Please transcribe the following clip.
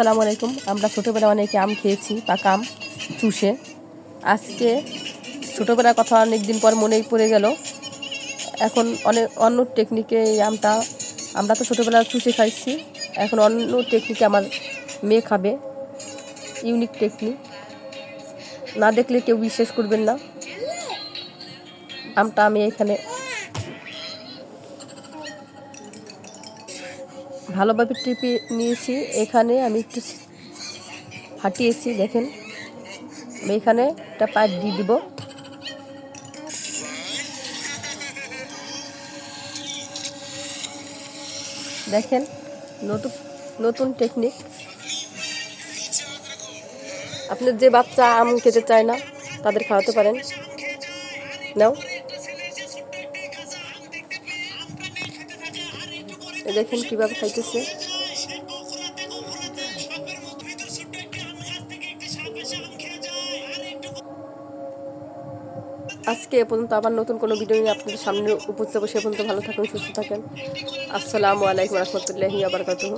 আসসালামু আলাইকুম। আমরা ছোটোবেলায় অনেকে আম খেয়েছি, পাকা আম, চুষে। আজকে ছোটোবেলার কথা অনেক দিন পর মনেই পড়ে গেল। এখন অনেক অন্য টেকনিকে এই আমটা, আমরা তো ছোটোবেলায় চুষে খাইছি। এখন অন্য টেকনিকে আমার মেয়ে খাবে। ইউনিক টেকনিক না দেখলে কেউ বিশ্বাস করবেন না। আমটা আমি এখানে ভালোভাবে টিপে নিয়েছি। এখানে আমি একটু ফাটিয়েছি, দেখেন। আমি এখানে একটা পাইপ দিয়ে দিব। দেখেন, নতুন নতুন টেকনিক। আপনার যে বাচ্চা আম খেতে চায় না, তাদের খাওয়াতে পারেন। নাও। এ দেখেন কীভাবে খাইতেছে। আজকে এ পর্যন্ত আবার নতুন কোনো ভিডিও নিয়ে আপনাদের সামনে উপস্থিত সে পর্যন্ত ভালো থাকুন, সুস্থ থাকেন। আসসালামু আলাইকুম রহমতুল্লাহি আবরকাতুহ